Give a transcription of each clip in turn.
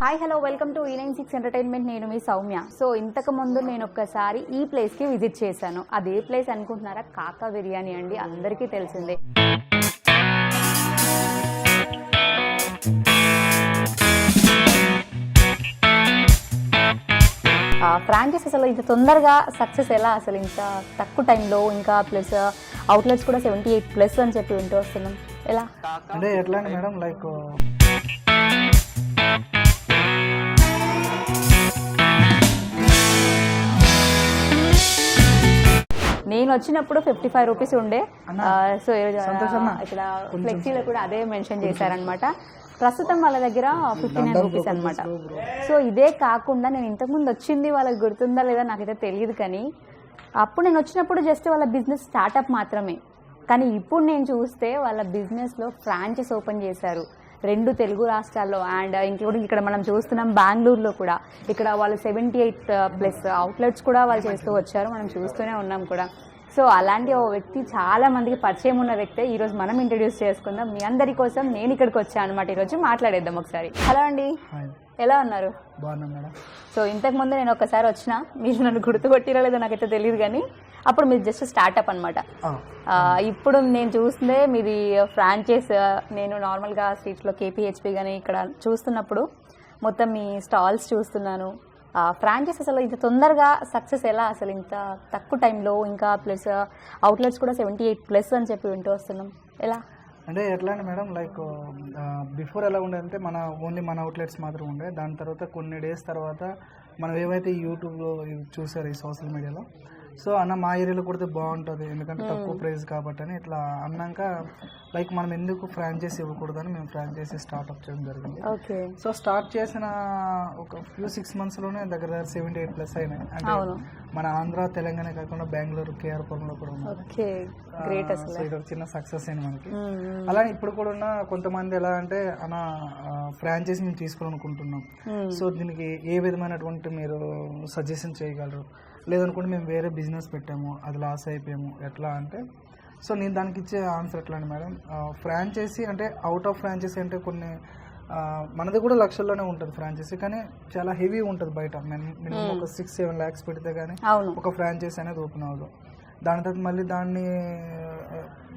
Hi hello welcome to ఈ nine six entertainment నేను మీ సౌమ్య. సో ఇంతకు ముందు నేను ఒక్కసారి ఈ ప్లేస్కి విజిట్ చేశాను. అది ఏ ప్లేస్ అనుకుంటున్నారా? కాకా బిర్యానీ అండి అందరికీ తెలిసిందే. ఫ్రాంచైస్ అసలు ఇంత తొందరగా సక్సెస్ ఎలా? అసలు ఇంత తక్కువ టైంలో ఇంకా ప్లస్ అవుట్లెట్స్ uh, కూడా సెవెంటీ ఎయిట్ ప్లస్ అని చెప్పి వింటూ వస్తున్నాం. ఎలా? అంటే ఎట్లా మేడం లైక్ uh, నేను వచ్చినప్పుడు ఫిఫ్టీ ఫైవ్ రూపీస్ ఉండే సో ఇక్కడ ఫ్లెక్సీలో కూడా అదే మెన్షన్ చేశారనమాట ప్రస్తుతం వాళ్ళ దగ్గర ఫిఫ్టీ నైన్ రూపీస్ అనమాట సో ఇదే కాకుండా నేను ఇంతకుముందు వచ్చింది వాళ్ళకి గుర్తుందా లేదా నాకైతే తెలియదు కానీ అప్పుడు నేను వచ్చినప్పుడు జస్ట్ వాళ్ళ బిజినెస్ స్టార్టప్ మాత్రమే. కానీ ఇప్పుడు నేను చూస్తే వాళ్ళ బిజినెస్లో ఫ్రాంచైజ్ ఓపెన్ చేశారు. రెండు తెలుగు రాష్ట్రాల్లో అండ్ ఇంక్లూడింగ్ uh, ఇక్కడ మనం చూస్తున్నాం బెంగళూరులో కూడా. ఇక్కడ వాళ్ళు సెవెంటీ ఎయిట్ ప్లస్ అవుట్లెట్స్ కూడా వాళ్ళు చేస్తూ వచ్చారు. మనం చూస్తూనే ఉన్నాం కూడా. సో అలాంటి ఓ వ్యక్తి చాలా మందికి పరిచయం ఉన్న వ్యక్తే ఈరోజు మనం ఇంట్రడ్యూస్ చేసుకుందాం. మీ అందరి కోసం నేను ఇక్కడికి వచ్చాను అనమాట ఈరోజు మాట్లాడేద్దాం ఒకసారి. హలో అండి. ఎలా ఉన్నారు? మేడం. సో ఇంతకు ముందు నేను ఒకసారి వచ్చిన. మీరు నన్ను గుర్తుపట్టిరో లేదో నాకైతే తెలియదు కానీ అప్పుడు మీరు జస్ట్ స్టార్టప్ అనమాట ఇప్పుడు నేను చూస్తుందే మీది ఫ్రాంచైజ్ నేను నార్మల్గా స్ట్రీట్స్లో కేపీహెచ్పి కానీ ఇక్కడ చూస్తున్నప్పుడు మొత్తం మీ స్టాల్స్ చూస్తున్నాను. ఫ్రాంచైజ్ అసలు ఇంత తొందరగా సక్సెస్ ఎలా? అసలు ఇంత తక్కువ టైంలో ఇంకా ప్లస్ అవుట్లెట్స్ కూడా సెవెంటీ ఎయిట్ ప్లస్ అని చెప్పి వింటూ వస్తున్నాం. ఎలా? అంటే ఎట్లా అండి మేడం లైక్ బిఫోర్ ఎలా ఉండే అంటే మన ఓన్లీ మన అవుట్లెట్స్ మాత్రం ఉండే. దాని తర్వాత కొన్ని డేస్ తర్వాత మనం ఏవైతే యూట్యూబ్లో చూసారు ఈ సోషల్ మీడియాలో సో అన్న మా ఏరియాలో కొడితే బాగుంటుంది ఎందుకంటే తక్కువ ప్రైస్ కాబట్టి అని ఇట్లా అన్నాక లైక్ మనం ఎందుకు ఫ్రాంచైజీ ఇవ్వకూడదని మేము ఫ్రాంచైజీ స్టార్ట్అప్ చేయడం జరిగింది. ఓకే. సో స్టార్ట్ చేసిన ఒక ఫ్యూ సిక్స్ మంత్స్లోనే దగ్గర దగ్గర సెవెంటీ ఎయిట్ ప్లస్ అయినాయి. అంటే మన ఆంధ్ర తెలంగాణ కాకుండా బెంగళూరు కేఆర్పురంలో కూడా సో ఇది ఒక చిన్న సక్సెస్ అయింది మనకి. అలానే ఇప్పుడు కూడా ఉన్న కొంతమంది ఎలా అంటే అన్న ఫ్రాంచైజీ మేము తీసుకోవాలనుకుంటున్నాం. సో దీనికి ఏ విధమైనటువంటి మీరు సజెషన్ చేయగలరు? లేదనుకుంటే మేము వేరే బిజినెస్ పెట్టాము అది లాస్ అయిపోయాము. ఎట్లా అంటే సో నేను దానికి ఇచ్చే ఆన్సర్ ఎట్లా అండి మేడం ఫ్రాంచైజీ అంటే అవుట్ ఆఫ్ ఫ్రాంచైజీ అంటే కొన్ని మనది కూడా లక్షల్లోనే ఉంటుంది ఫ్రాంచైజీ కానీ చాలా హెవీ ఉంటుంది బయట. మినిమం ఒక సిక్స్ సెవెన్ ల్యాక్స్ పెడితే కానీ ఒక ఫ్రాంచైజ్ అనేది ఓపెన్ అవ్వదు. దాని తర్వాత మళ్ళీ దాన్ని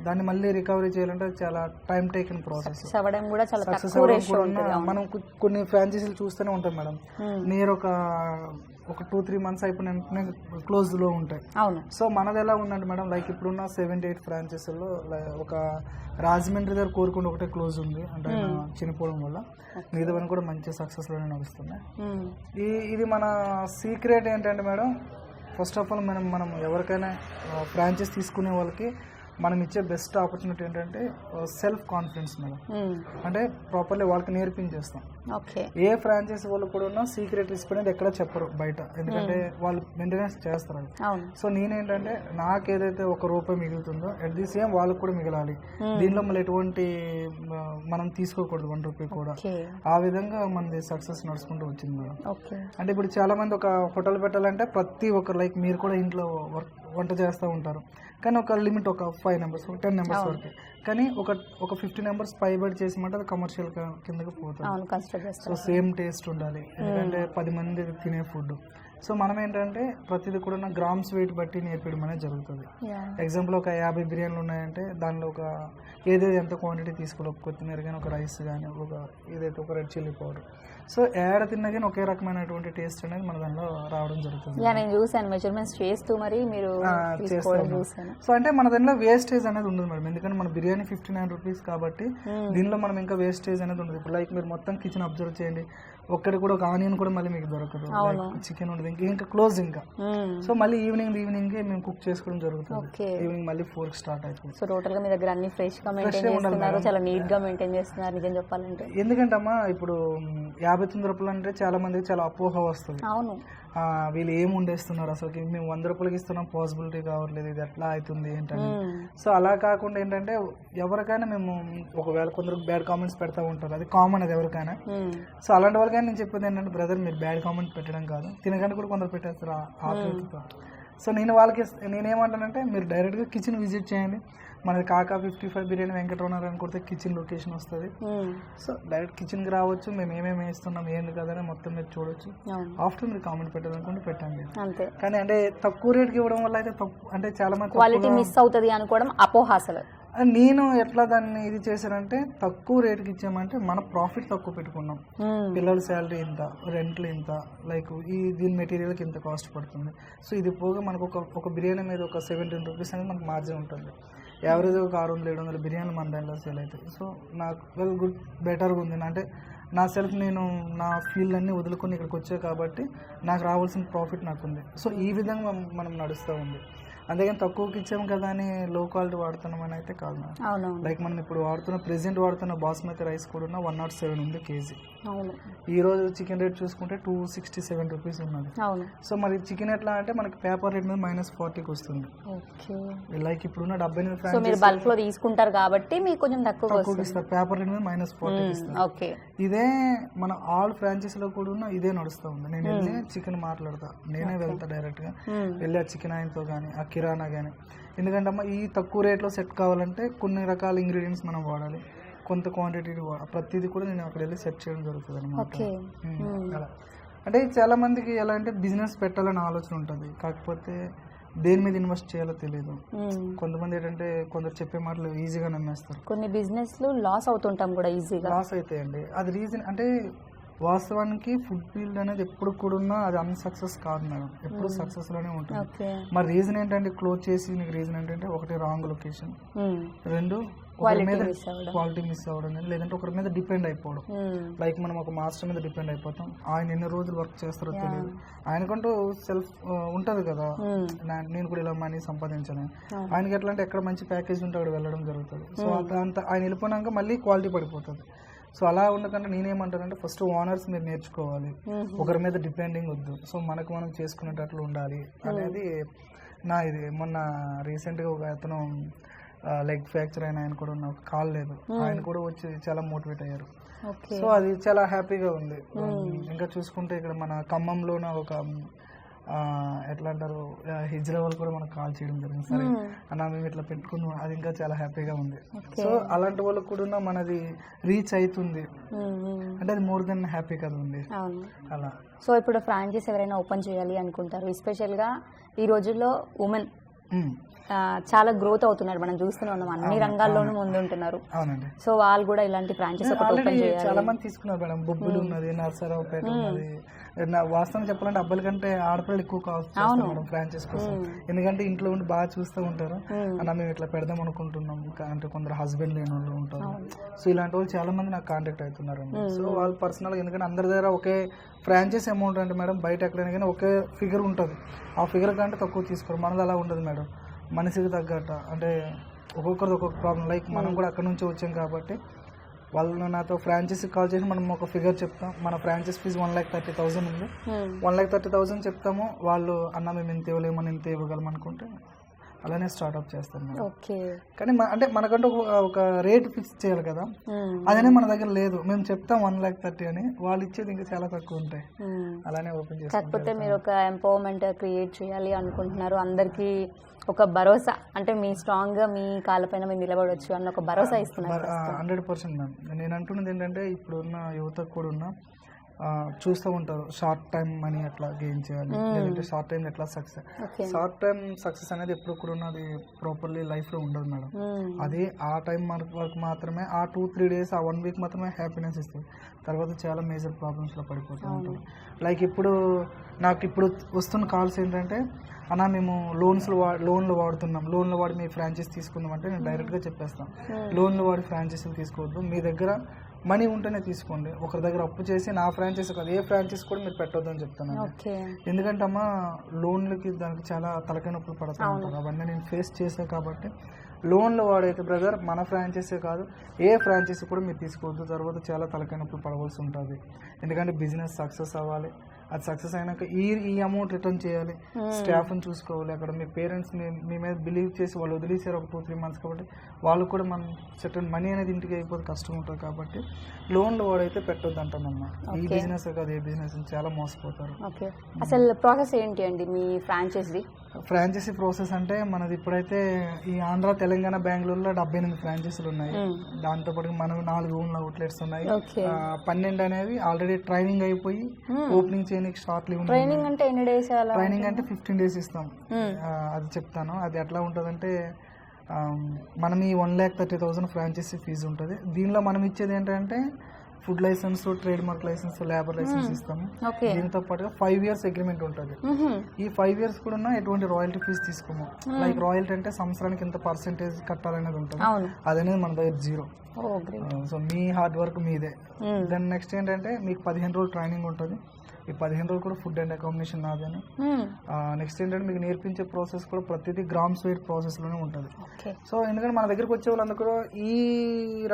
దాన్ని మళ్ళీ రికవరీ చేయాలంటే చాలా టైం టేకింగ్ ప్రాసెస్ కూడా చాలా సక్సెస్ అవ్వడం మనం కొన్ని ఫ్రాంచైజీలు చూస్తూనే ఉంటాం మేడం. నియర్ ఒక ఒక టూ త్రీ మంత్స్ అయిపోయిన వెంటనే క్లోజ్లో ఉంటాయి. అవును. సో మనది ఎలా ఉందంటే మేడం లైక్ ఇప్పుడున్న సెవెంటీ ఎయిట్ ఫ్రాంచైజీల్లో ఒక రాజమండ్రి దగ్గర కోరుకుంటే ఒకటే క్లోజ్ ఉంది. అంటే చనిపోవడం వల్ల. మిగతావన్నీ కూడా మంచి సక్సెస్లోనే నడుస్తున్నాయి. ఈ ఇది మన సీక్రెట్ ఏంటంటే మేడం ఫస్ట్ ఆఫ్ ఆల్ మనం మనం ఎవరికైనా ఫ్రాంచైజ్ తీసుకునే వాళ్ళకి మనం ఇచ్చే బెస్ట్ ఆపర్చునిటీ ఏంటంటే సెల్ఫ్ కాన్ఫిడెన్స్ మేడం. మ్మ్. అంటే ప్రాపర్లీ వాళ్ళకి నేర్పించేస్తాం. ఏ ఫ్రాంచైజ్ వాళ్ళు కూడా ఉన్న సీక్రెట్ రిసిపీ అనేది ఎక్కడ చెప్పరు బయట. ఎందుకంటే వాళ్ళు మెయింటెనెన్స్ చేస్తారు. సో నేనేంటంటే నాకు ఏదైతే ఒక రూపాయి మిగులుతుందో అట్ ది సేమ్ వాళ్ళకి కూడా మిగలాలి. దీనిలో మళ్ళీ ఎటువంటి ఆ, మనం తీసుకోకూడదు వన్ రూపీ కూడా. ఆ విధంగా మనది సక్సెస్ నడుచుకుంటూ వచ్చింది మేడం. అంటే ఇప్పుడు చాలా మంది ఒక హోటల్ పెట్టాలంటే ప్రతి ఒక్కరు లైక్ మీరు కూడా ఇంట్లో వర్క్ వంట చేస్తూ ఉంటారు. కానీ ఒక లిమిట్ ఒక ఫైవ్ నెంబర్స్ ఒక టెన్ నెంబర్స్ వరకు. కానీ ఒక ఒక ఫిఫ్టీ నెంబర్స్ పైబడి చేసిమంటే అది కమర్షియల్ కిందకి పోతుంది. సో సేమ్ టేస్ట్ ఉండాలి. ఎందుకంటే పది మంది తినే ఫుడ్ సో మనం ఏంటంటే ప్రతిదీ కూడా గ్రామ్స్ వెయిట్ బట్టి నేర్పించడం అనేది జరుగుతుంది ఎగ్జాంపుల్ ఒక యాభై బిర్యానీలు ఉన్నాయంటే దానిలో ఒక ఏదేది ఎంత క్వాంటిటీ తీసుకోవాలి కొత్తిమీర కానీ ఒక రైస్ కానీ ఒక ఏదైతే ఒక రెడ్ చిల్లీ పౌడర్ సో ఏడ తిన్నా కానీ ఒకే రకమైనటువంటి టేస్ట్ అనేది మన దానిలో రావడం జరుగుతుంది. యా నేను చూసాను మెజర్మెంట్స్ చేస్తూ మరి మీరు. చూసాను సో అంటే మన దానిలో వేస్టేజ్ అనేది ఉండదు మేడం. ఎందుకంటే మన బిర్యానీ ఫిఫ్టీ నైన్ రూపీస్ కాబట్టి దీనిలో మనం ఇంకా వేస్టేజ్ అనేది ఉండదు. ఇప్పుడు లైక్ మీరు మొత్తం కిచెన్ అబ్జర్వ్ చేయండి. ఒక్కటి కూడా ఒక ఆనియన్ కూడా మళ్ళీ మీకు దొరకదు. చికెన్ ఉండదు. ఇంకా ఇంకా క్లోజ్ ఇంకా. సో మళ్ళీ ఈవినింగ్ ఈవినింగ్ మేము కుక్ చేసుకోవడం జరుగుతుంది. ఈవినింగ్ మళ్ళీ ఫోర్ స్టార్ట్ అవుతుంది సో టోటల్గా మీ దగ్గర అన్ని ఫ్రెష్గా మెయింటైన్ చేస్తున్నారు. చాలా నీట్గా మెయింటైన్ చేస్తున్నారు నిజం చెప్పాలంటే. ఎందుకంటే అమ్మా ఇప్పుడు యాభై తొమ్మిది రూపాయలు అంటే చాలా మందికి చాలా అపోహ వస్తుంది. అవును. వీళ్ళు ఏం వండేస్తున్నారు అసలు మేము వంద రూపాయలకి ఇస్తున్నాం పాసిబిలిటీ కావట్లేదు ఇది ఎట్లా అవుతుంది ఏంటని. మ్మ్. సో అలా కాకుండా ఏంటంటే ఎవరికైనా మేము ఒకవేళ కొందరు బ్యాడ్ కామెంట్స్ పెడతా ఉంటారు అది కామన్ అది ఎవరికైనా. మ్మ్. సో అలాంటి వాళ్ళకైనా నేను చెప్పేది ఏంటంటే బ్రదర్ మీరు బ్యాడ్ కామెంట్ పెట్టడం కాదు. తినగానే కూడా కొందరు పెట్టేస్తారు ఆ- ఆకలితో సో నేను వాళ్ళకి నేనేమంటానంటే మీరు డైరెక్ట్గా కిచెన్ విజిట్ చేయండి. మనది కాకా ఫిఫ్టీ ఫైవ్ బిర్యానీ వెంకటరమణ అని కొడితే కిచెన్ లొకేషన్ వస్తుంది. సో డైరెక్ట్ కిచెన్కి రావచ్చు మేము ఏమేమి వేస్తున్నాం ఏంది కదా అని మొత్తం మీరు చూడొచ్చు. ఆఫ్టర్ మీరు కామెంట్ పెట్టాలనుకుంటే పెట్టండి. అంతే. కానీ అంటే తక్కువ రేట్కి ఇవ్వడం వల్ల అయితే తప్పు అంటే చాలా మంది క్వాలిటీ మిస్ అవుతుంది అనుకోవడం అపోహ అసలు నేను ఎట్లా దాన్ని ఇది చేశానంటే తక్కువ రేటుకి ఇచ్చామంటే మన ప్రాఫిట్ తక్కువ పెట్టుకున్నాం. మ్మ్. పిల్లల శాలరీ ఇంత రెంట్లు ఇంత లైక్ ఈ దీని మెటీరియల్కి ఇంత కాస్ట్ పడుతుంది. సో ఇది పోగా మనకు ఒక ఒక బిర్యానీ మీద ఒక సెవెంటీన్ రూపీస్ అనేది మనకు మార్జిన్ ఉంటుంది. యావరేజ్ ఒక ఆరు వందలు ఏడు వందల బిర్యానీలు మన దాంట్లో సేల్ అవుతాయి సో నాకు వెల్ గుడ్ బెటర్గా ఉంది. అంటే నా సెల్ఫ్ నేను నా ఫీల్డ్ అన్నీ వదులుకొని ఇక్కడికి వచ్చా కాబట్టి నాకు రావాల్సిన ప్రాఫిట్ నాకు ఉంది సో ఈ విధంగా మనం నడుస్తూ ఉంది. అందుకని తక్కువకి ఇచ్చాము కదా అని లో క్వాలిటీ వాడుతున్నాం అని అయితే కాదు లైక్ మనం ఇప్పుడు వాడుతున్న ప్రెసెంట్ వాడుతున్న బాస్మతి రైస్ కూడా వన్ నాట్ సెవెన్ ఉంది కేజీ. అవును. ఈ రోజు చికెన్ రేట్ చూసుకుంటే టూ సిక్స్టీ సెవెన్ రూపీస్ ఉన్నది. అవును. సో మరి చికెన్ ఎట్లా అంటే మనకి పేపర్ రేట్ మీద మైనస్ ఫార్టీకి వస్తుంది. ఓకే. లైక్ ఇప్పుడున్న డెబ్బై ఎనిమిది సో ఫ్రాంచైజ్ మీరు బల్క్లో తీసుకుంటారు కాబట్టి మీకు కొంచెం తక్కువ ఇస్తారు. పేపర్ రేట్ మీద మైనస్ ఇస్తారు. ఓకే. ఇదే మన ఆల్ ఫ్రాంచైజీలో కూడా ఉన్న ఇదే నడుస్తూ ఉంది. నేను వెళ్ళి చికెన్ మాట్లాడతా నేనే వెళ్తా డైరెక్ట్గా వెళ్ళి ఆ చికెన్ ఆయనతో కానీ ఆ కిరాణా కానీ ఎందుకంటే అమ్మ ఈ తక్కువ రేట్లో సెట్ కావాలంటే కొన్ని రకాల ఇంగ్రీడియంట్స్ మనం వాడాలి. కొంత క్వాంటిటీ ప్రతిదీ కూడా నేను అక్కడ వెళ్ళి సెట్ చేయడం జరుగుతుంది అనమాట అలా. అంటే చాలా మందికి ఎలా అంటే బిజినెస్ పెట్టాలని ఆలోచన ఉంటుంది. కాకపోతే దేని మీద ఇన్వెస్ట్ చేయాలో తెలియదు కొంతమంది ఏంటంటే కొందరు చెప్పే మాటలు ఈజీగా నమ్మేస్తారు. కొన్ని బిజినెస్లు లాస్ అవుతుంటాం కూడా ఈజీగా లాస్ అవుతాయండి. అది రీజన్ అంటే వాస్తవానికి ఫుడ్ ఫీల్డ్ అనేది ఎప్పుడు కూడా ఉన్నా అది అన్సక్సెస్ కాదు మేడం. ఎప్పుడు సక్సెస్లోనే ఉంటుంది. మరి రీజన్ ఏంటంటే క్లోజ్ చేసి నీకు రీజన్ ఏంటంటే ఒకటి రాంగ్ లొకేషన్ రెండు ఒకరి మీద క్వాలిటీ మిస్ అవ్వడం లేదంటే ఒకరి మీద డిపెండ్ అయిపోవడం. లైక్ మనం ఒక మాస్టర్ మీద డిపెండ్ అయిపోతాం. ఆయన ఎన్ని రోజులు వర్క్ చేస్తారో తెలియదు. ఆయనకంటూ సెల్ఫ్ ఉంటుంది కదా. నేను కూడా ఇలా మనీ సంపాదించాను. ఆయనకి ఎట్లా అంటే ఎక్కడ మంచి ప్యాకేజ్ ఉంటే అక్కడ వెళ్ళడం జరుగుతుంది. సో అంత ఆయన వెళ్ళిపోయినాక మళ్ళీ క్వాలిటీ పడిపోతుంది. సో అలా ఉండకుండా నేనేమంటానంటే ఫస్ట్ ఓనర్స్ మీరు నేర్చుకోవాలి. ఒకరి మీద డిపెండింగ్ వద్దు. సో మనకు మనం చేసుకునేటట్లు ఉండాలి అనేది నా ఇది. మొన్న రీసెంట్గా ఒక అతను లెగ్ ఫ్రాక్చర్ అయిన ఆయన కూడా నాకు కాల్ లేదు. ఆయన కూడా వచ్చి చాలా మోటివేట్ అయ్యారు. సో అది చాలా హ్యాపీగా ఉంది. ఇంకా చూసుకుంటే ఇక్కడ మన ఖమ్మంలోన ఒక ఎట్లా అంటారు? హిజ్ లెవెల్ కూడా మనకు కాల్ చేయడం జరిగింది. సరే అన్న మేము ఇట్లా పెట్టుకున్నాం. అది ఇంకా చాలా హ్యాపీగా ఉంది. సో అలాంటి వాళ్ళకు కూడా మనది రీచ్ అవుతుంది మ్మ్. మ్మ్. అంటే అది మోర్ దెన్ హ్యాపీ కదా ఉంది. అలా. సో ఇప్పుడు ఫ్రాంచైజ్ ఎవరైనా ఓపెన్ చేయాలి అనుకుంటారు. ఎస్పెషల్గా ఈ రోజుల్లో ఉమెన్ ఉమ్, చాలా గ్రోత్ అవుతున్నారు. మనం చూస్తూనే ఉన్నాం. అన్ని రంగాల్లోనూ ముందుంటున్నారు. అవునండి. సో వాళ్ళు కూడా ఇలాంటి చేయాలి. చాలా మంది తీసుకున్నారు మేడం. బొబ్బులు ఉన్నది నర్సరావుపేట ఉన్నది వాస్తవం చెప్పాలంటే అబ్బాయిల కంటే ఆడపిల్లలు ఎక్కువ కావచ్చు మేడం ఫ్రాంచైజ్ కోసం. ఎందుకంటే ఇంట్లో ఉండి బాగా చూస్తూ ఉంటారు. అన్న మేము ఇట్లా పెడదాం అనుకుంటున్నాం. అంటే కొందరు హస్బెండ్ లేని వాళ్ళు ఉంటారు. సో ఇలాంటి వాళ్ళు చాలా మంది నాకు కాంటాక్ట్ అవుతున్నారు సో వాళ్ళు పర్సనల్ ఎందుకంటే అందరి దగ్గర ఒకే ఫ్రాంచైజ్ అమౌంట్ అంటే మేడం బయట ఎక్కడైనా కానీ ఒకే ఫిగర్ ఉంటుంది. ఆ ఫిగర్ కంటే తక్కువ తీసుకోరు. మనది అలా ఉండదు మేడం. మనిషికి తగ్గట్ట. అంటే ఒక్కొక్కరిది ఒక్కొక్క ప్రాబ్లం లైక్ మనం కూడా అక్కడ నుంచి వచ్చాం కాబట్టి వాళ్ళు నాతో ఫ్రాంచైజీ కాల్ చేసి మనం ఒక ఫిగర్ చెప్తాం. మన franchise fee one lakh thirty thousand ఉంది. వన్ ల్యాక్ థర్టీ థౌసండ్ చెప్తాము. వాళ్ళు అన్న మేము ఇంత ఇవ్వలేమని ఇంత ఇవ్వగలం అనుకుంటే అలానే స్టార్ట్అప్ చేస్తాం ఓకే. కానీ అంటే మనకంటూ ఒక- రేట్ ఫిక్స్ చేయాలి కదా. మ్మ్. అదనే మన దగ్గర లేదు. మేము చెప్తాం వన్ ల్యాక్ థర్టీ అని. వాళ్ళు ఇచ్చేది ఇంకా చాలా తక్కువ ఉంటాయి. మ్మ్. అలానే ఓపెన్ చేస్తాం కాకపోతే మీరు ఒక ఎంపవర్మెంట్ క్రియేట్ చేయాలి అనుకుంటున్నారు. అందరికీ ఒక భరోసా అంటే మీ స్ట్రాంగ్గా మీ కాళ్ళపైన మీరు నిలబడవచ్చు అన్న ఒక భరోసా ఇస్తున్నారు హండ్రెడ్ పర్సెంట్ మ్యామ్. నేను అంటున్నది ఏంటంటే ఇప్పుడున్న యువతకు కూడా ఉన్న చూస్తూ ఉంటారు. షార్ట్ టైం మనీ ఎట్లా గెయిన్ చేయాలి లేదంటే షార్ట్ టైం ఎట్లా సక్సెస్. షార్ట్ టైం సక్సెస్ అనేది ఎప్పుడు కూడా ఉన్నది ప్రాపర్లీ లైఫ్లో ఉండదు మేడం. అది ఆ టైం వరకు మాత్రమే ఆ టూ త్రీ డేస్ ఆ వన్ వీక్ మాత్రమే హ్యాపీనెస్ ఇస్తుంది తర్వాత చాలా మేజర్ ప్రాబ్లమ్స్లో పడిపోతూ ఉంటారు లైక్ ఇప్పుడు నాకు ఇప్పుడు వస్తున్న కాల్స్ ఏంటంటే అన్న మేము లోన్స్ వా లోన్లు వాడుతున్నాం. లోన్లు వాడి మీ ఫ్రాంచైజ్ తీసుకుందాం అంటే నేను డైరెక్ట్గా చెప్పేస్తాను లోన్లు వాడి ఫ్రాంచైజీలు తీసుకోవద్దు. మీ దగ్గర మనీ ఉంటేనే తీసుకోండి. ఒకరి దగ్గర అప్పు చేసి నా ఫ్రాంచైజ్ కాదు ఏ ఫ్రాంచైజ్ కూడా మీరు పెట్టొద్దు అని చెప్తాను ఓకే. ఎందుకంటే అమ్మ లోన్లకి దానికి చాలా తలకాయ నొప్పులు పడుతూ ఉంటారు. అవన్నీ నేను ఫేస్ చేశాను కాబట్టి లోన్లు వాడైతే బ్రదర్ మన ఫ్రాంచైజీ కాదు ఏ ఫ్రాంచైజీ కూడా మీరు తీసుకోవద్దు. తర్వాత చాలా తలకాయ నొప్పులు పడవలసి ఉంటుంది. ఎందుకంటే బిజినెస్ సక్సెస్ అవ్వాలి. అది సక్సెస్ అయినాక ఈ ఈ అమౌంట్ రిటర్న్ చేయాలి. స్టాఫ్ని చూసుకోవాలి. అక్కడ మీ పేరెంట్స్ మీ మీద బిలీవ్ చేసి వాళ్ళు వదిలేసారు ఒక టూ త్రీ మంత్స్ కాబట్టి వాళ్ళు కూడా మనం సెటన్ మనీ అనేది ఇంటికి అయిపోతే కష్టం ఉంటుంది కాబట్టి లోన్లు వాడైతే పెట్టొద్దు అంటానమ్మా ఈ బిజినెస్ కాదు ఏ బిజినెస్ చాలా మోసపోతారు. ఓకే అసలు ప్రాసెస్ ఏంటి అండి మీ ఫ్రాంచైజీ ఫ్రాంచైజీ ప్రాసెస్ అంటే మనది ఇప్పుడైతే ఈ ఆంధ్ర తెలంగాణ బెంగళూరులో డెబ్బై ఎనిమిది ఫ్రాంచైజీలు ఉన్నాయి. దాంతో పాటు మనం నాలుగు ఓన్ అవుట్లెట్స్ ఉన్నాయి. పన్నెండు అనేవి ఆల్రెడీ ట్రైనింగ్ అయిపోయి ఓపెనింగ్ చేయడానికి షార్ట్లీ ఉన్నాయి ట్రైనింగ్ అంటే ఎన్ని డేస్ ట్రైనింగ్ అంటే ఫిఫ్టీన్ డేస్ ఇస్తాం. అది చెప్తాను. అది ఎట్లా ఉంటుందంటే మనం ఈ one lakh thirty thousand franchise fee ఉంటుంది. దీనిలో మనం ఇచ్చేది ఏంటంటే food licence trademark licence labour licence ఇస్తాము. ఓకే దీంతో పాటుగా ఫైవ్ ఇయర్స్ అగ్రిమెంట్ ఉంటుంది. ఈ ఫైవ్ ఇయర్స్ కూడా ఉన్న ఎటువంటి రాయల్టీ ఫీజు తీసుకోము. లైక్ రాయల్టీ అంటే సంవత్సరానికి ఇంత పర్సెంటేజ్ కట్టాలనేది ఉంటుంది. అదనేది మన దగ్గర జీరో ఓ గ్రేట్ సో మీ హార్డ్ వర్క్ మీదే. దెన్ నెక్స్ట్ ఏంటంటే మీకు పదిహేను రోజులు ట్రైనింగ్ ఉంటుంది. ఈ పదిహేను రోజులు కూడా ఫుడ్ అండ్ అకామిడేషన్ నాదని నెక్స్ట్ ఏంటంటే మీకు నేర్పించే ప్రాసెస్ కూడా ప్రతిదీ గ్రామ్స్ వెయిట్ ప్రాసెస్లోనే ఉంటుంది. సో ఎందుకంటే మన దగ్గరికి వచ్చే వాళ్ళందరూ కూడా ఈ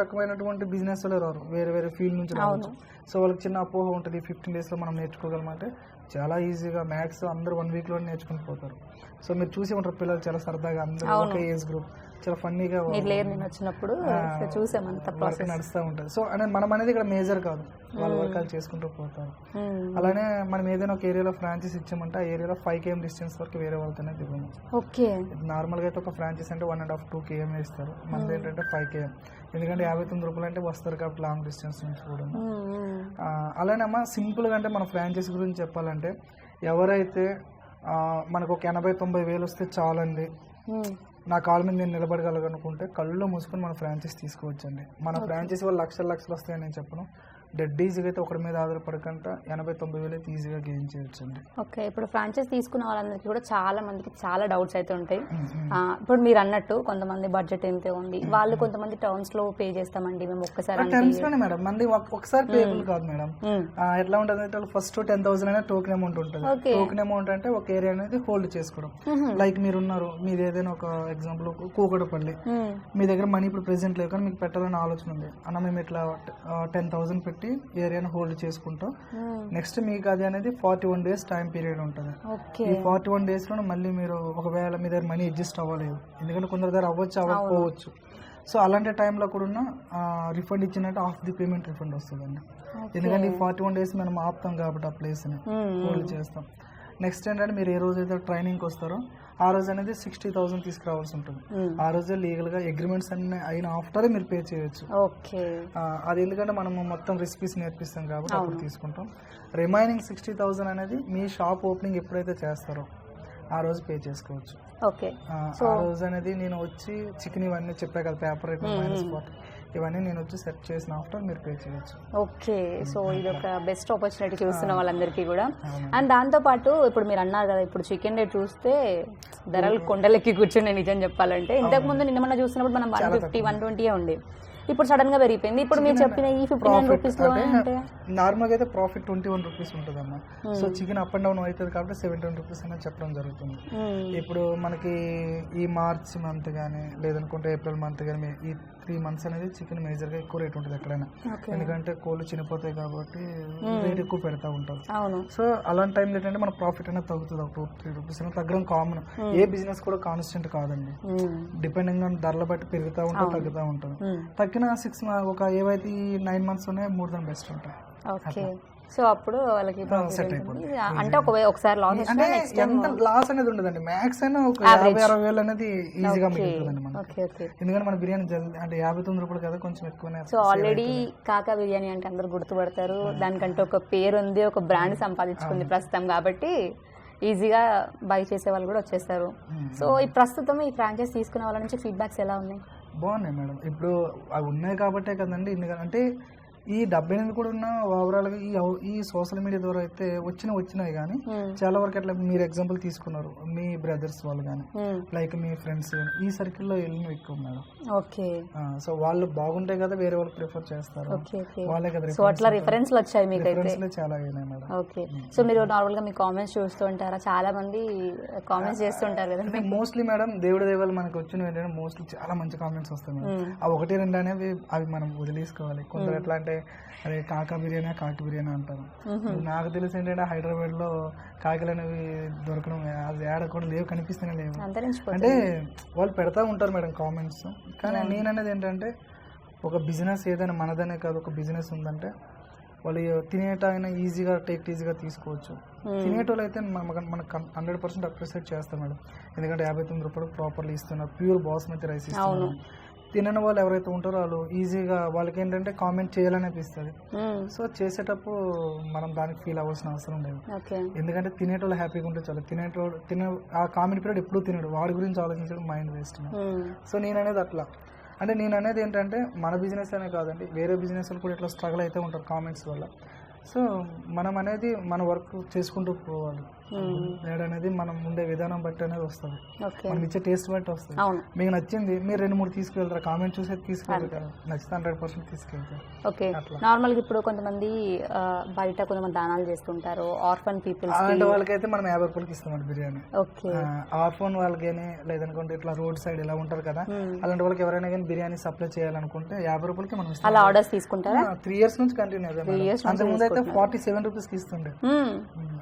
రకమైనటువంటి బిజినెస్ రారు. వేరే వేరే ఫీల్డ్ నుంచి రావచ్చు. సో వాళ్ళకి చిన్న అపోహ ఉంటుంది. ఫిఫ్టీన్ డేస్లో మనం నేర్చుకోగలమంటే చాలా ఈజీగా మ్యాథ్స్ అందరూ వన్ వీక్లో నేర్చుకుని పోతారు. సో మీరు చూసి ఉంటారు పిల్లలు చాలా సరదాగా అందరూ ఒకే ఏజ్ గ్రూప్ చాలా ఫన్నీగా మీరు లేరు నేను వచ్చినప్పుడు చూసాం అంత వర్క్ ప్రాసెస్ నడుస్తూ ఉంటుంది. సో అనేది మనం అనేది ఇక్కడ మేజర్ కాదు. వాళ్ళ వర్క్ వాళ్ళు చేసుకుంటూ పోతారు. అలానే మనం ఏదైనా ఒక ఏరియాలో ఫ్రాంచైస్ ఇచ్చామంటే ఆ ఏరియాలో ఫైవ్ కేఎం డిస్టెన్స్ వరకు వేరే వాళ్ళతోనే దిగము ఓకే నార్మల్గా అయితే ఒక ఫ్రాంచైస్ అంటే one and half two KM ఇస్తారు. మనది ఏంటంటే ఫైవ్ కేఎం ఎందుకంటే యాభై తొమ్మిది రూపాయలు అంటే వస్తారు కాబట్టి లాంగ్ డిస్టెన్స్ నుంచి కూడా. అలానే అమ్మా సింపుల్గా అంటే మన ఫ్రాంచైస్ గురించి చెప్పాలంటే ఎవరైతే మనకు ఒక ఎనభై తొంభై వేలు వస్తే చాలండి. నా కాళ్ళ మీద నేను నిలబడగలగనుకుంటే కళ్ళు మూసుకొని మన ఫ్రాంచైస్ తీసుకోవచ్చండి. మన ఫ్రాంచైస్ వాళ్ళు లక్షల లక్షలు వస్తాయని నేను చెప్పను. డెడ్ ఈజీగా అయితే ఒకరి మీద ఆధారపడకుండా ఎనభై తొంభై వేలు అయితే ఈజీగా గెయిన్ చేయొచ్చండి. ఓకే ఇప్పుడు ఫ్రాంచైజ్ తీసుకున్న వాళ్ళందరికీ కూడా చాలా మందికి చాలా డౌట్స్ అయితే ఉంటాయి. ఇప్పుడు మీరు అన్నట్టు కొంతమంది బడ్జెట్ ఎంతే ఉంది. వాళ్ళు కొంతమంది టర్మ్స్లో పే చేస్తామండి. మేము ఒక్కసారి టెన్స్లోనే మేడం. మంది ఒక- ఒకసారి పేబుల్ కాదు మేడం. ఎట్లా ఉంటుంది అంటే ఫస్ట్ టెన్ థౌసండ్ అనేది టోకెన్ అమౌంట్ ఉంటుంది. టోకెన్ అమౌంట్ అంటే ఒక ఏరియా అనేది హోల్డ్ చేసుకోవడం. లైక్ మీరు ఉన్నారు మీది ఏదైనా ఒక ఎగ్జాంపుల్ కూకడపల్లి. మీ దగ్గర మనీ ఇప్పుడు ప్రెసెంట్ లేవు కానీ మీకు పెట్టాలని ఆలోచన ఉంది. అన్న మేము ఇట్లా టెన్ థౌసండ్ పెట్టి ఏరియాని హోల్డ్ చేసుకుంటాం. నెక్స్ట్ మీకు అది అనేది forty one days time period ఉంటుంది. ఈ ఫార్టీ వన్ డేస్లో మళ్ళీ మీరు ఒకవేళ మీ దగ్గర మనీ అడ్జస్ట్ అవ్వలేదు. ఎందుకంటే కొందరి దగ్గర అవ్వచ్చు అవ్వకపోవచ్చు. సో అలాంటి టైంలో కూడా రిఫండ్ ఇచ్చినట్టు హాఫ్ ది పేమెంట్ రిఫండ్ వస్తుందండి. ఎందుకంటే ఈ ఫార్టీ వన్ డేస్ మనం ఆపుతాం కాబట్టి ఆ ప్లేస్ని. హోల్డ్ చేస్తాం. నెక్స్ట్ ఏంటంటే మీరు ఏ రోజు అయితే ట్రైనింగ్కి వస్తారో ఆ రోజు అనేది సిక్స్టీ థౌసండ్ తీసుకురావాల్సి ఉంటుంది. ఆ రోజే లీగల్గా అగ్రిమెంట్స్ అన్ని అయిన ఆఫ్టరే మీరు పే చేయొచ్చు. అది ఎందుకంటే మనము మొత్తం రెసిపీస్ నేర్పిస్తాం కాబట్టి అప్పుడు తీసుకుంటాం. రిమైనింగ్ సిక్స్టీ థౌసండ్ అనేది మీ షాప్ ఓపెనింగ్ ఎప్పుడైతే చేస్తారో ఆ రోజు పే చేసుకోవచ్చు. ఓకే. ఆ, ఆ రోజు అనేది నేను వచ్చి చికెన్ ఇవన్నీ చెప్పా కదా పేపర్ మైనస్ వాట్ ఇవన్నీ నేను వచ్చి సెట్ చేసిన ఆఫ్టర్ మీరు పే చేయొచ్చు. ఓకే సో ఇది ఒక బెస్ట్ ఆపర్చునిటీ చూస్తున్న వాళ్ళందరికీ కూడా. అండ్ దాంతో పాటు ఇప్పుడు మీరు అన్నారు కదా ఇప్పుడు చికెన్ రేట్ చూస్తే ధరలు కొండలెక్కి కూర్చుని నిజం చెప్పాలంటే. ఇంతకు ముందు నిన్న మొన్న చూసినప్పుడు మనం వన్ ఫిఫ్టీ వన్ ట్వంటీ ఉండే. ఇప్పుడు సడన్గా పెరిగిపోయింది. ఇప్పుడు మీరు చెప్పిన ఈ ఫిఫ్టీ నైన్ రూపీస్లో అంటే నార్మల్గా అయితే ప్రాఫిట్ ట్వంటీ వన్ రూపీస్ ఉంటుందమ్మా so chicken up and down అవుతుంది కాబట్టి సెవెంటీన్ రూపీస్ అనేది చెప్పడం జరుగుతుంది. ఇప్పుడు మనకి ఈ మార్చ్ మంత్ కానీ లేదనుకుంటే ఏప్రిల్ మంత్ కానీ ఈ త్రీ మంత్స్ అనేది చికెన్ మేజర్గా ఎక్కువ రేట్ ఉంటుంది ఎక్కడైనా. ఎందుకంటే కోళ్ళు చనిపోతాయి కాబట్టి రేట్ ఎక్కువ పెడతా ఉంటారు. సో అలాంటి టైంలో ఏంటంటే మన ప్రాఫిట్ అనేది తగ్గుతుంది. ఒక టూ త్రీ రూపీస్ అనేది తగ్గడం కామన్ ఏ బిజినెస్ కూడా కాన్స్టెంట్ కాదండి. డిపెండింగ్ ఆన్ ధరల బట్టి పెరుగుతూ ఉంటుంది తగ్గుతూ ఉంటుంది. తగ్గిన సిక్స్ ఒక ఏవైతే నైన్ మంత్స్ ఉన్నాయి మూడు దాని బెస్ట్ ఉంటాయి. ఓకే. సో అప్పుడు వాళ్ళకి ఉంటుంది. అంటే ఒక ఒకసారి లాస్ అంటే ఎంత లాస్ అనేది ఉండదండి. మ్యాక్స్ అయినా ఒక యాభై అరవై వేలు అనేది ఈజీగా మిగులుతుందండి మనకి. ఓకే ఓకే ఎందుకంటే మన బిర్యానీ జల్దీ అంటే యాభై తొమ్మిది రూపాయలు కదా కొంచెం ఎక్కువనే సో ఆల్రెడీ కాకా బిర్యానీ అంటే అందరు గుర్తుపడతారు. దానికంటే ఒక పేరు ఉంది ఒక బ్రాండ్ సంపాదించుకుంది ప్రస్తుతం కాబట్టి ఈజీగా బై చేసే వాళ్ళు కూడా వచ్చేస్తారు. సో ఈ ప్రస్తుతం ఈ ఫ్రాంచైజ్ తీసుకునే వాళ్ళ నుంచి ఫీడ్బ్యాక్స్ ఎలా ఉన్నాయి? బాగున్నాయి మేడం. ఇప్పుడు అవి ఉన్నాయి కాబట్టే కదండి. అంటే ఈ డెబ్బై ఎనిమిది కూడా ఉన్న ఓవరాల్గా ఈ అవ- ఈ సోషల్ మీడియా ద్వారా అయితే వచ్చిన వచ్చినాయి కానీ మ్మ్. చాలా వరకు అట్లా మీరు ఎగ్జాంపుల్ తీసుకున్నారు మీ బ్రదర్స్ వాళ్ళు కానీ మ్మ్. లైక్ మీ ఫ్రెండ్స్ ఈ సర్కిల్లో వెళ్ళినవి ఎక్కువ మేడం. ఓకే. సో వాళ్ళు బాగుంటే కదా వేరే వాళ్ళు ప్రిఫర్ చేస్తారు? వాళ్ళే కదా సో అట్లా రిఫరెన్స్లు వచ్చాయి రిఫరెన్స్లే చాలా అయినాయి మేడం. ఓకే. సో మీరు నార్మల్గా మీ కామెంట్స్ చూస్తూ ఉంటారా? చాలా మంది కామెంట్స్ చేస్తుంటారు కదా మోస్ట్లీ మేడం దేవుడి దేవాలు మనకి వచ్చినవి ఏంటంటే మోస్ట్లీ చాలా మంచి కామెంట్స్ వస్తాయి మేడం. ఆ ఒకటి రెండు అనేవి అవి మనం వదిలేసుకోవాలి. కొందరు ఎట్లా అంటే అదే కాకా బిర్యానీ కాకి బిర్యానీ అంటారు. నాకు తెలిసి ఏంటంటే హైదరాబాద్లో కాకిలు అనేవి దొరకడం అది ఏడ కూడా లేవు కనిపిస్తూనే లేవు. అంటే వాళ్ళు పెడతా ఉంటారు మేడం కామెంట్స్ కానీ నేను అనేది ఏంటంటే ఒక బిజినెస్ ఏదైనా మనదనే కాదు ఒక బిజినెస్ ఉందంటే వాళ్ళు తినేటైనా ఈజీగా టేక్ ఈజీగా తీసుకోవచ్చు. తినేటోళ్ళు అయితే మన- మనకు హండ్రెడ్ పర్సెంట్ అప్రిషియేట్ చేస్తాం మేడం. ఎందుకంటే యాభై తొమ్మిది రూపాయలు ప్రాపర్లీ ఇస్తున్నారు ప్యూర్ బాస్మతి రైస్ ఇస్తున్నారు. తినని వాళ్ళు ఎవరైతే ఉంటారో వాళ్ళు ఈజీగా వాళ్ళకి ఏంటంటే కామెంట్ చేయాలని అనిపిస్తుంది మ్మ్. సో చేసేటప్పుడు మనం దానికి ఫీల్ అవ్వాల్సిన అవసరం లేదు. ఎందుకంటే తినేటోళ్ళు హ్యాపీగా ఉంటే చాలు. తినేటోడు తినే ఆ కామెంట్ పీరియడ్ ఎప్పుడూ తినడు. వాడి గురించి ఆలోచించడం మైండ్ వేస్ట్ మ్మ్. సో నేను అనేది అట్లా. అంటే నేను అనేది ఏంటంటే మన బిజినెస్ అనే కాదండి వేరే బిజినెస్ కూడా ఇట్లా స్ట్రగుల్ అయితే ఉంటారు కామెంట్స్ వల్ల. సో మనం అనేది మన వర్క్ చేసుకుంటూ పోవాలి. వేడ అనేది మనం ఉండే విధానం బట్టి అనేది వస్తుంది. మనం ఇచ్చే టేస్ట్ బట్టి వస్తుంది. మీకు నచ్చింది మీరు రెండు మూడు తీసుకువెళ్తారు కామెంట్ చూసేది తీసుకెళ్తారు నచ్చితే హండ్రెడ్ పర్సెంట్ తీసుకెళ్తారు. ఓకే. నార్మల్గా ఇప్పుడు కొంతమంది బయట కొంతమంది దానాలు చేస్తుంటారు. ఆర్ఫన్ పీపుల్స్ అలాంటి వాళ్ళకైతే మనం యాభై రూపాయలకి ఇస్తామండి బిర్యానీ. ఓకే ఆర్ఫోన్ వాళ్ళకి లేదనుకుంటే ఇట్లా రోడ్ సైడ్ ఇలా ఉంటారు కదా అలాంటి వాళ్ళకి ఎవరైనా కానీ బిర్యానీ సప్లై చేయాలనుకుంటే యాభై రూపాయలకి మనం అలా ఆర్డర్స్ తీసుకుంటారా? త్రీ ఇయర్స్ నుంచి కంటిన్యూ అంతకుముందు అయితే ఫార్టీ సెవెన్ రూపీస్కి ఇస్తుండే. మ్మ్.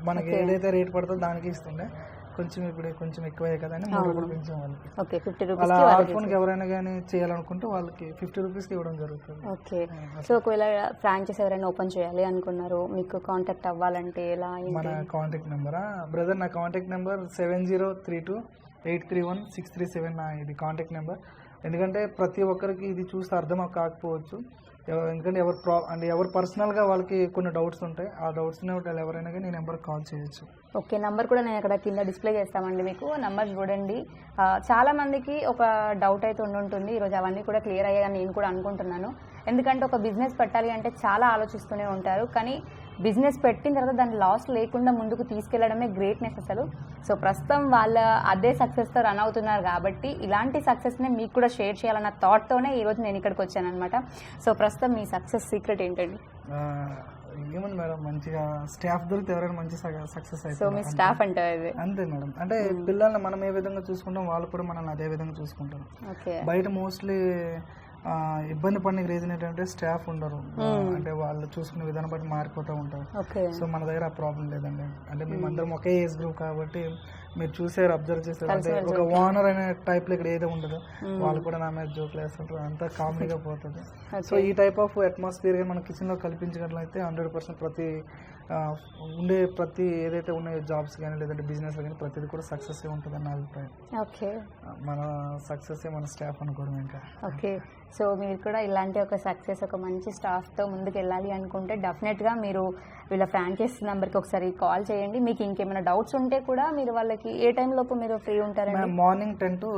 మనకి ఏదైతే రేట్ పడుతుందో దానికి ఇస్తుండే. కొంచెం ఇప్పుడు కొంచెం ఎక్కువే కదా అని మూడు రూపాయలు పెంచాం వాళ్ళకి ఓకే ఫిఫ్టీ అలా ఆర్ఫోన్కి ఎవరైనా కానీ చేయాలనుకుంటే వాళ్ళకి ఫిఫ్టీ రూపీస్కి ఇవ్వడం జరుగుతుంది. ఓకే. సో ఒకవేళ ఫ్రాంచైజ్ ఎవరైనా ఓపెన్ చేయాలి అనుకున్నారు మీకు కాంటాక్ట్ అవ్వాలంటే ఎలా మన కాంటాక్ట్ నెంబరా? బ్రదర్ నా contact number seven zero three two eight three one six three seven నా ఇది కాంటాక్ట్ నెంబర్. ఎందుకంటే ప్రతి ఒక్కరికి ఇది చూస్తే అర్థం కాకపోవచ్చు. ఎందుకంటే ఎవరు ప్రా అండ్ ఎవరు పర్సనల్గా వాళ్ళకి కొన్ని డౌట్స్ ఉంటాయి. ఆ డౌట్స్ని వాళ్ళు ఎవరైనా కానీ నేను నెంబర్కి కాల్ చేయొచ్చు. ఓకే నంబర్ కూడా నేను అక్కడ కింద డిస్ప్లే చేస్తామండి మీకు. నంబర్ చూడండి. చాలా మందికి ఒక డౌట్ అయితే ఉండి ఉంటుంది. ఈరోజు అవన్నీ కూడా క్లియర్ అయ్యాయని నేను కూడా అనుకుంటున్నాను. ఎందుకంటే ఒక బిజినెస్ పెట్టాలి అంటే చాలా ఆలోచిస్తూనే ఉంటారు. కానీ బిజినెస్ పెట్టిన తర్వాత దాన్ని లాస్ లేకుండా ముందుకు తీసుకెళ్ళడమే గ్రేట్నెస్ అసలు. సో ప్రస్తుతం వాళ్ళ అదే సక్సెస్తో రన్ అవుతున్నారు కాబట్టి ఇలాంటి సక్సెస్ని మీకు కూడా షేర్ చేయాలన్న థాట్తోనే ఈరోజు నేను ఇక్కడికి వచ్చాను అనమాట సో ప్రస్తుతం మీ సక్సెస్ సీక్రెట్ ఏంటండి? ఏముంది మేడం? మంచిగా స్టాఫ్ దొరికితే ఎవరైనా మంచి సక్సెస్ సో అవుతారు మీ స్టాఫ్ ఇది అంతే మేడం. అంటే పిల్లల్ని మనం ఏ విధంగా చూసుకుంటాం వాళ్ళు కూడా మనల్ని అదే విధంగా చూసుకుంటారు. ఓకే. బయట మోస్ట్లీ ఇబ్బంది పడిన రీజన్ ఏంటంటే స్టాఫ్ ఉండరు. అంటే వాళ్ళు చూసుకునే విధానం బట్టి మారిపోతూ ఉంటారు. సో మన దగ్గర ఆ ప్రాబ్లం లేదండి. అంటే మేము అందరం ఒకే ఏజ్ గ్రూప్ కాబట్టి మీరు చూసారు అబ్జర్వ్ చేశారు అంటే ఒక ఓనర్ అనే టైప్లో ఇక్కడ ఏదో ఉండదు. వాళ్ళు కూడా నా మీద జోకులు వేస్తుంటారు. అంతా కామెడీగా పోతుంది. సో ఈ టైప్ ఆఫ్ అట్మాస్ఫియర్ మన కిచెన్లో కల్పించగలైతే హండ్రెడ్ పర్సెంట్ ప్రతి ఉండే ప్రతి ఏదైతే ఉన్నాయో జాబ్స్ కానీ లేదంటే బిజినెస్ కానీ ప్రతిది కూడా సక్సెస్ ఉంటుందని నా అభిప్రాయం. ఓకే. మన సక్సెస్ మన స్టాఫ్ అనుకోవడం ఇంకా. ఓకే. సో మీరు కూడా ఇలాంటి ఒక సక్సెస్ ఒక మంచి స్టాఫ్తో ముందుకు వెళ్ళాలి అనుకుంటే డెఫినెట్గా మీరు వీళ్ళ ఫ్రాంచైజ్ నెంబర్కి ఒకసారి కాల్ చేయండి. మీకు ఇంకేమైనా డౌట్స్ ఉంటే కూడా మీరు వాళ్ళకి ఏ టైం లోపు మీరు ఫ్రీ ఉంటారండి? మేము morning ten to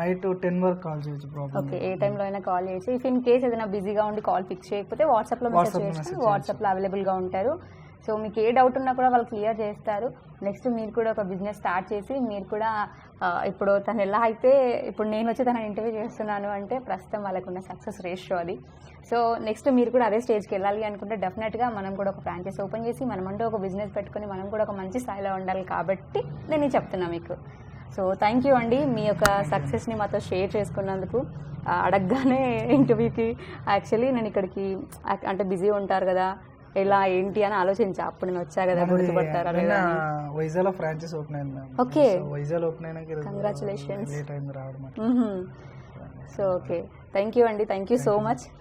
night ten వరకు కాల్ చేయొచ్చు ఓకే. ఏ టైంలో అయినా కాల్ చేసి ఇఫ్ ఇన్ కేస్ ఏదైనా బిజీగా ఉండి కాల్ పిక్ చేయకపోతే వాట్సాప్లో మెసేజ్ చేసి వాట్సాప్లో అవైలబుల్గా ఉంటారు. సో మీకు ఏ డౌట్ ఉన్నా కూడా వాళ్ళు క్లియర్ చేస్తారు. నెక్స్ట్ మీరు కూడా ఒక బిజినెస్ స్టార్ట్ చేసి మీరు కూడా ఇప్పుడు తను ఎలా అయితే ఇప్పుడు నేను వచ్చి తన ఇంటర్వ్యూ చేస్తున్నాను అంటే ప్రస్తుతం వాళ్ళకున్న సక్సెస్ రేషియో అది. సో నెక్స్ట్ మీరు కూడా అదే స్టేజ్కి వెళ్ళాలి అనుకుంటే డెఫినెట్గా మనం కూడా ఒక ఫ్రాంచైజ్ ఓపెన్ చేసి మనమంటూ ఒక బిజినెస్ పెట్టుకొని మనం కూడా ఒక మంచి స్థాయిలో ఉండాలి కాబట్టి నేను చెప్తున్నా మీకు. సో థ్యాంక్ యూ అండి మీ యొక్క సక్సెస్ని మాతో షేర్ చేసుకున్నందుకు. అడగగానే ఇంటర్వ్యూకి యాక్చువల్లీ నేను ఇక్కడికి అంటే బిజీ ఉంటారు కదా ఎలా ఏంటి అని ఆలోచించా. అప్పుడు నేను వచ్చా కదా గుర్తుపడతారా లేదా. వైజాగ్లో ఫ్రాంచైజ్ ఓపెన్ అయింది ఓకే. వైజాగ్ ఓపెన్ అయినాక Congratulations. లేట్ అయింది రావడం. So okay. థ్యాంక్ యూ అండి. Thank you so much